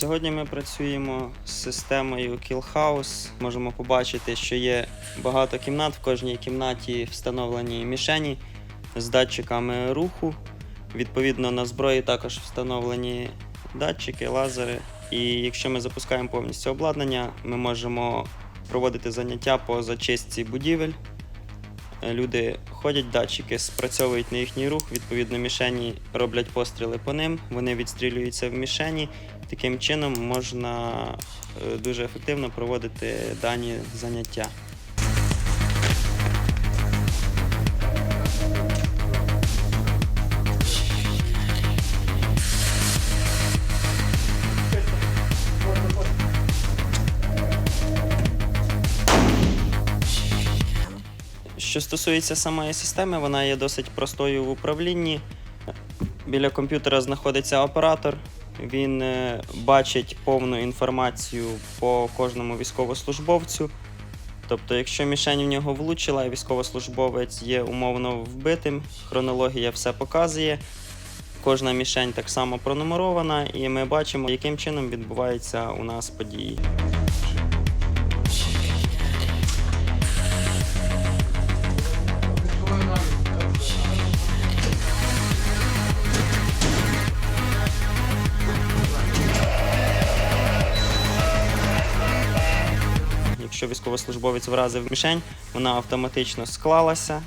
Сьогодні ми працюємо з системою Killhouse. Можемо побачити, що є багато кімнат. В кожній кімнаті встановлені мішені з датчиками руху. Відповідно, на зброї також встановлені датчики, лазери. І якщо ми запускаємо повністю обладнання, ми можемо проводити заняття по зачистці будівель. Люди ходять, датчики спрацьовують на їхній рух, відповідно, мішені роблять постріли по ним, вони відстрілюються в мішені. Таким чином можна е, дуже ефективно проводити дані заняття. Що стосується самої системи, вона є досить простою в управлінні. Біля комп'ютера знаходиться оператор. Він е, бачить повну інформацію по кожному військовослужбовцю. Тобто, якщо мішень в нього влучила, і військовослужбовець є умовно вбитим, хронологія все показує. Кожна мішень так само пронумерована, і ми бачимо, яким чином відбуваються у нас події. якщо військовослужбовець вразив мішень, вона автоматично склалася,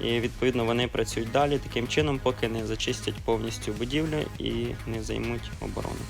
і відповідно вони працюють далі таким чином, поки не зачистять повністю будівлю і не займуть оборону.